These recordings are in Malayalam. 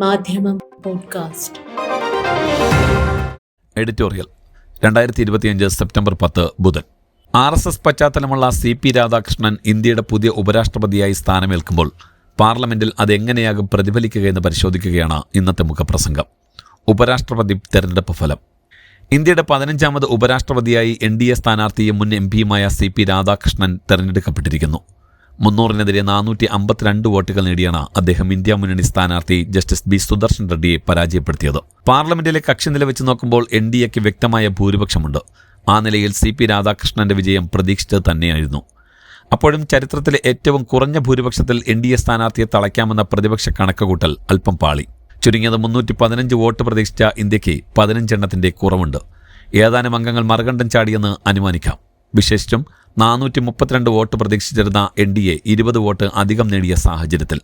മാധ്യമം പോഡ്കാസ്റ്റ്. എഡിറ്റോറിയൽ രണ്ടായിരത്തി ഇരുപത്തിയഞ്ച് സെപ്റ്റംബർ പത്ത് ബുധൻ. ആർ എസ് എസ് പശ്ചാത്തലമുള്ള സി പി രാധാകൃഷ്ണൻ ഇന്ത്യയുടെ പുതിയ ഉപരാഷ്ട്രപതിയായി സ്ഥാനമേൽക്കുമ്പോൾ പാർലമെന്റിൽ അതെങ്ങനെയാകും പ്രതിഫലിക്കുകയെന്ന് പരിശോധിക്കുകയാണ് ഇന്നത്തെ മുഖപ്രസംഗം. ഉപരാഷ്ട്രപതി തെരഞ്ഞെടുപ്പ് ഫലം. ഇന്ത്യയുടെ പതിനഞ്ചാമത് ഉപരാഷ്ട്രപതിയായി എൻ ഡി എ സ്ഥാനാർത്ഥിയും മുൻ എം പിയുമായ സി പി രാധാകൃഷ്ണൻ തെരഞ്ഞെടുക്കപ്പെട്ടിരിക്കുന്നു. മുന്നൂറിനെതിരെ നാനൂറ്റി അമ്പത്തിരണ്ട് വോട്ടുകൾ നേടിയാണ് അദ്ദേഹം ഇന്ത്യ മുന്നണി സ്ഥാനാർത്ഥി ജസ്റ്റിസ് ബി സുദർശൻ റെഡ്ഡിയെ പരാജയപ്പെടുത്തിയത്. പാർലമെന്റിലെ കക്ഷി നില വെച്ച് നോക്കുമ്പോൾ എൻ ഡി എക്ക് വ്യക്തമായ ഭൂരിപക്ഷമുണ്ട്. ആ നിലയിൽ സി പി രാധാകൃഷ്ണന്റെ വിജയം പ്രതീക്ഷിച്ചത് തന്നെയായിരുന്നു. അപ്പോഴും ചരിത്രത്തിലെ ഏറ്റവും കുറഞ്ഞ ഭൂരിപക്ഷത്തിൽ എൻ ഡി എ സ്ഥാനാർത്ഥിയെ തളയ്ക്കാമെന്ന പ്രതിപക്ഷ കണക്കുകൂട്ടൽ അല്പം പാളി. ചുരുങ്ങിയത് മുന്നൂറ്റി പതിനഞ്ച് വോട്ട് പ്രതീക്ഷിച്ച ഇന്ത്യയ്ക്ക് പതിനഞ്ചെണ്ണത്തിന്റെ കുറവുണ്ട്. ഏതാനും അംഗങ്ങൾ മറുകണ്ഠം ചാടിയെന്ന് അനുമാനിക്കാം. വിശേഷിച്ചും നാനൂറ്റി മുപ്പത്തിരണ്ട് വോട്ട് പ്രതീക്ഷിച്ചിരുന്ന എൻ ഡി എ ഇരുപത് വോട്ട് അധികം നേടിയ സാഹചര്യത്തിൽ.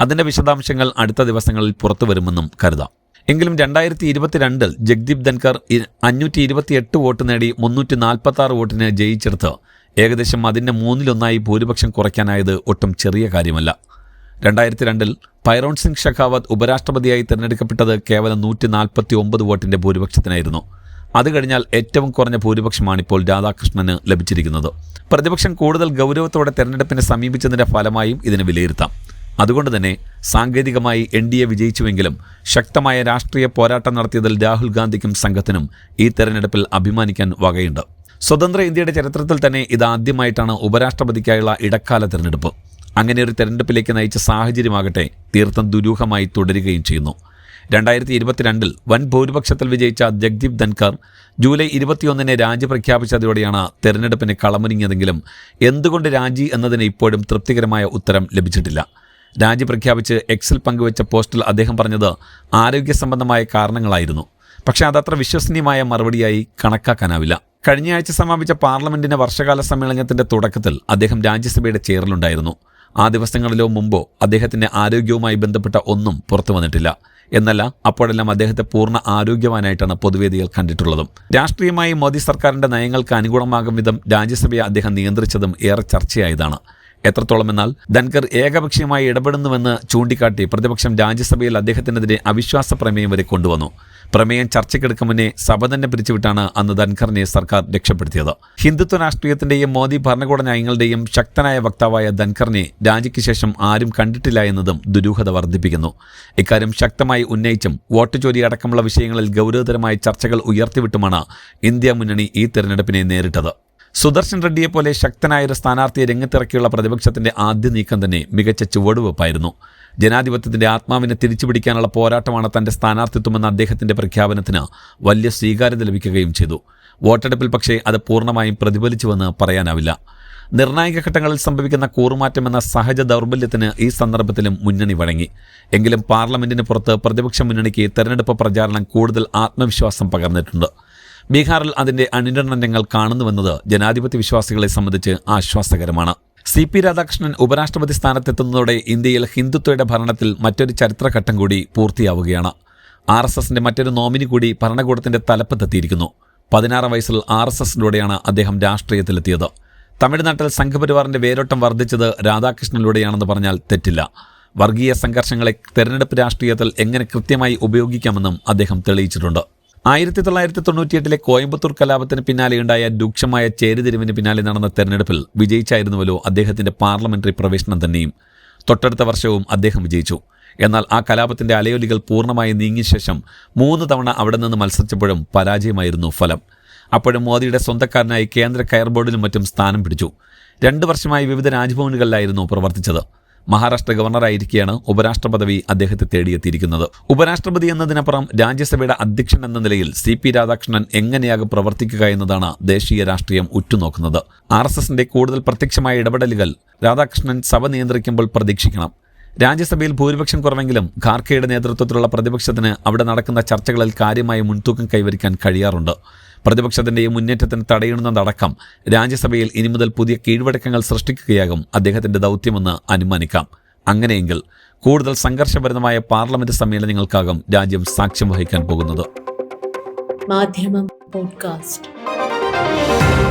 അതിന്റെ വിശദാംശങ്ങൾ അടുത്ത ദിവസങ്ങളിൽ പുറത്തു വരുമെന്നും കരുതാം. എങ്കിലും രണ്ടായിരത്തി ഇരുപത്തിരണ്ടിൽ ജഗ്ദീപ് ധൻകർ അഞ്ഞൂറ്റി ഇരുപത്തിയെട്ട് വോട്ട് നേടി മുന്നൂറ്റി നാൽപ്പത്തി ആറ് വോട്ടിന് ജയിച്ചെടുത്ത് ഏകദേശം അതിന്റെ മൂന്നിലൊന്നായി ഭൂരിപക്ഷം കുറയ്ക്കാനായത് ഒട്ടും ചെറിയ കാര്യമല്ല. രണ്ടായിരത്തി രണ്ടിൽ പൈറോൺ സിംഗ് ഷെഖാവത്ത് ഉപരാഷ്ട്രപതിയായി തിരഞ്ഞെടുക്കപ്പെട്ടത് കേവലം നൂറ്റി നാൽപ്പത്തി ഒമ്പത് വോട്ടിന്റെ ഭൂരിപക്ഷത്തിനായിരുന്നു. അത് കഴിഞ്ഞാൽ ഏറ്റവും കുറഞ്ഞ ഭൂരിപക്ഷമാണ് ഇപ്പോൾ രാധാകൃഷ്ണന് ലഭിച്ചിരിക്കുന്നത്. പ്രതിപക്ഷം കൂടുതൽ ഗൗരവത്തോടെ തെരഞ്ഞെടുപ്പിനെ സമീപിച്ചതിന്റെ ഫലമായും ഇതിനെ വിലയിരുത്താം. അതുകൊണ്ട് തന്നെ സാങ്കേതികമായി എൻ ഡി എ വിജയിച്ചുവെങ്കിലും ശക്തമായ രാഷ്ട്രീയ പോരാട്ടം നടത്തിയതിൽ രാഹുൽ ഗാന്ധിക്കും സംഘത്തിനും ഈ തെരഞ്ഞെടുപ്പിൽ അഭിമാനിക്കാൻ വകയുണ്ട്. സ്വതന്ത്ര ഇന്ത്യയുടെ ചരിത്രത്തിൽ തന്നെ ഇതാദ്യമായിട്ടാണ് ഉപരാഷ്ട്രപതിക്കായുള്ള ഇടക്കാല തെരഞ്ഞെടുപ്പ്. അങ്ങനെ ഒരു തെരഞ്ഞെടുപ്പിലേക്ക് നയിച്ച സാഹചര്യമാകട്ടെ തീർത്ഥം ദുരൂഹമായി തുടരുകയും ചെയ്യുന്നു. രണ്ടായിരത്തി ഇരുപത്തിരണ്ടിൽ വൻ ഭൂരിപക്ഷത്തിൽ വിജയിച്ച ജഗ്ദീപ് ധൻകർ ജൂലൈ ഇരുപത്തിയൊന്നിന് രാജി പ്രഖ്യാപിച്ചതോടെയാണ് തെരഞ്ഞെടുപ്പിന് കളമൊരുങ്ങിയതെങ്കിലും എന്തുകൊണ്ട് രാജി എന്നതിന് ഇപ്പോഴും തൃപ്തികരമായ ഉത്തരം ലഭിച്ചിട്ടില്ല. രാജി പ്രഖ്യാപിച്ച് എക്സിൽ പങ്കുവച്ച പോസ്റ്റിൽ അദ്ദേഹം പറഞ്ഞത് ആരോഗ്യ സംബന്ധമായ കാരണങ്ങളായിരുന്നു. പക്ഷേ അതത്ര വിശ്വസനീയമായ മറുപടിയായി കണക്കാക്കാനാവില്ല. കഴിഞ്ഞയാഴ്ച സമാപിച്ച പാർലമെന്റിന്റെ വർഷകാല സമ്മേളനത്തിന്റെ തുടക്കത്തിൽ അദ്ദേഹം രാജ്യസഭയുടെ ചെയറിലുണ്ടായിരുന്നു. ആ ദിവസങ്ങളിലോ മുമ്പോ അദ്ദേഹത്തിന്റെ ആരോഗ്യവുമായി ബന്ധപ്പെട്ട ഒന്നും പുറത്തു വന്നിട്ടില്ല. എന്നല്ല അപ്പോഴെല്ലാം അദ്ദേഹത്തെ പൂർണ ആരോഗ്യവാനായിട്ടാണ് പൊതുവേദികൾ കണ്ടിട്ടുള്ളതും. രാഷ്ട്രീയമായി മോദി സർക്കാരിന്റെ നയങ്ങൾക്ക് അനുകൂലമാകും വിധം രാജ്യസഭയെ അദ്ദേഹം നിയന്ത്രിച്ചതും ഏറെ ചർച്ചയായതാണ്. എത്രത്തോളം എന്നാൽ ധൻകർ ഏകപക്ഷീയമായി ഇടപെടുന്നുവെന്ന് ചൂണ്ടിക്കാട്ടി പ്രതിപക്ഷം രാജ്യസഭയിൽ അദ്ദേഹത്തിനെതിരെ അവിശ്വാസ പ്രമേയം വരെ കൊണ്ടുവന്നു. പ്രമേയം ചർച്ചയ്ക്കെടുക്കും മുന്നേ സഭ തന്നെ പിരിച്ചുവിട്ടാണ് അന്ന് ധൻഖറിനെ സർക്കാർ രക്ഷപ്പെടുത്തിയത്. ഹിന്ദുത്വ രാഷ്ട്രീയത്തിന്റെയും മോദി ഭരണകൂട നയങ്ങളുടെയും ശക്തനായ വക്താവായ ധൻഖറിനെ രാജിക്ക് ശേഷം ആരും കണ്ടിട്ടില്ല എന്നതും ദുരൂഹത വർദ്ധിപ്പിക്കുന്നു. ഇക്കാര്യം ശക്തമായി ഉന്നയിച്ചും വോട്ട് ചോരി അടക്കമുള്ള വിഷയങ്ങളിൽ ഗൗരവതരമായ ചർച്ചകൾ ഉയർത്തിവിട്ടുമാണ് ഇന്ത്യ മുന്നണി ഈ തെരഞ്ഞെടുപ്പിനെ നേരിട്ടത്. സുദർശൻ റെഡ്ഡിയെ പോലെ ശക്തനായ ഒരു സ്ഥാനാർത്ഥിയെ രംഗത്തിറക്കിയുള്ള പ്രതിപക്ഷത്തിന്റെ ആദ്യ നീക്കം തന്നെ മികച്ച ചുവടുവെപ്പായിരുന്നു. ജനാധിപത്യത്തിന്റെ ആത്മാവിനെ തിരിച്ചുപിടിക്കാനുള്ള പോരാട്ടമാണ് തന്റെ സ്ഥാനാർത്ഥിത്വമെന്ന അദ്ദേഹത്തിന്റെ പ്രഖ്യാപനത്തിന് വലിയ സ്വീകാര്യത ലഭിക്കുകയും ചെയ്തു. വോട്ടെടുപ്പിൽ പക്ഷേ അത് പൂർണമായും പ്രതിഫലിച്ചുവെന്ന് പറയാനാവില്ല. നിർണായക ഘട്ടങ്ങളിൽ സംഭവിക്കുന്ന കൂറുമാറ്റം എന്ന സഹജ ദൗർബല്യത്തിന് ഈ സന്ദർഭത്തിലും മുന്നണി വഴങ്ങി. എങ്കിലും പാർലമെന്റിന് പുറത്ത് പ്രതിപക്ഷ മുന്നണിക്ക് തെരഞ്ഞെടുപ്പ് പ്രചാരണം കൂടുതൽ ആത്മവിശ്വാസം പകർന്നിട്ടുണ്ട്. ബീഹാറിൽ അതിന്റെ അണിരണങ്ങൾ കാണുന്നുവെന്നത് ജനാധിപത്യ വിശ്വാസികളെ സംബന്ധിച്ച് ആശ്വാസകരമാണ്. സി പി രാധാകൃഷ്ണൻ ഉപരാഷ്ട്രപതി സ്ഥാനത്തെത്തുന്നതോടെ ഇന്ത്യയിൽ ഹിന്ദുത്വയുടെ ഭരണത്തിൽ മറ്റൊരു ചരിത്രഘട്ടം കൂടി പൂർത്തിയാവുകയാണ്. ആർ എസ് എസിന്റെ മറ്റൊരു നോമിനി കൂടി ഭരണകൂടത്തിന്റെ തലപ്പത്തെത്തിയിരിക്കുന്നു. പതിനാറ് വയസ്സിൽ ആർ എസ് എസിലൂടെയാണ് അദ്ദേഹം രാഷ്ട്രീയത്തിലെത്തിയത്. തമിഴ്നാട്ടിൽ സംഘപരിവാറിന്റെ വേരോട്ടം വർദ്ധിച്ചത് രാധാകൃഷ്ണനിലൂടെയാണെന്ന് പറഞ്ഞാൽ തെറ്റില്ല. വർഗീയ സംഘർഷങ്ങളെ തെരഞ്ഞെടുപ്പ് രാഷ്ട്രീയത്തിൽ എങ്ങനെ കൃത്യമായി ഉപയോഗിക്കാമെന്നും അദ്ദേഹം തെളിയിച്ചിട്ടുണ്ട്. ആയിരത്തി തൊള്ളായിരത്തി തൊണ്ണൂറ്റിയെട്ടിലെ കോയമ്പത്തൂർ കലാപത്തിന് പിന്നാലെയുണ്ടായ രൂക്ഷമായ ചേരുതിരിവിന് പിന്നാലെ നടന്ന തെരഞ്ഞെടുപ്പിൽ വിജയിച്ചായിരുന്നുവല്ലോ അദ്ദേഹത്തിന്റെ പാർലമെന്ററി പ്രവേശനം തന്നെയും. തൊട്ടടുത്ത വർഷവും അദ്ദേഹം വിജയിച്ചു. എന്നാൽ ആ കലാപത്തിന്റെ അലയൊലികൾ പൂർണമായി നീങ്ങിയ ശേഷം മൂന്ന് തവണ അവിടെ നിന്ന് മത്സരിച്ചപ്പോഴും പരാജയമായിരുന്നു ഫലം. അപ്പോഴും മോദിയുടെ സ്വന്തക്കാരനായി കേന്ദ്ര കയർ ബോർഡിലും മറ്റും സ്ഥാനം പിടിച്ചു. രണ്ടു വർഷമായി വിവിധ രാജ്ഭവനുകളിലായിരുന്നു പ്രവർത്തിച്ചത്. മഹാരാഷ്ട്ര ഗവർണറായിരിക്കെയാണ് ഉപരാഷ്ട്രപദവി അദ്ദേഹത്തെ തേടിയെത്തിയിരിക്കുന്നത്. ഉപരാഷ്ട്രപതി എന്നതിനപ്പുറം രാജ്യസഭയുടെ അധ്യക്ഷൻ എന്ന നിലയിൽ സി പി രാധാകൃഷ്ണൻ എങ്ങനെയാകും പ്രവർത്തിക്കുക എന്നതാണ് ദേശീയ രാഷ്ട്രീയം ഉറ്റുനോക്കുന്നത്. ആർ എസ് എസിന്റെ കൂടുതൽ പ്രത്യക്ഷമായ ഇടപെടലുകൾ രാധാകൃഷ്ണൻ സഭ നിയന്ത്രിക്കുമ്പോൾ പ്രതീക്ഷിക്കണം. രാജ്യസഭയിൽ ഭൂരിപക്ഷം കുറവെങ്കിലും ഖാർഖയുടെ നേതൃത്വത്തിലുള്ള പ്രതിപക്ഷത്തിന് അവിടെ നടക്കുന്ന ചർച്ചകളിൽ കാര്യമായ മുൻതൂക്കം കൈവരിക്കാൻ കഴിയാറുണ്ട്. പ്രതിപക്ഷത്തിന്റെ മുന്നേറ്റത്തിന് തടയുന്നതടക്കം രാജ്യസഭയിൽ ഇനി മുതൽ പുതിയ കീഴ്വഴക്കങ്ങൾ സൃഷ്ടിക്കുകയാകും അദ്ദേഹത്തിന്റെ ദൗത്യമെന്ന് അനുമാനിക്കാം. അങ്ങനെയെങ്കിൽ കൂടുതൽ സംഘർഷഭരിതമായ പാർലമെന്റ് സമ്മേളനങ്ങൾക്കാകും രാജ്യം സാക്ഷ്യം വഹിക്കാൻ പോകുന്നത്. മാധ്യമം പോഡ്കാസ്റ്റ്.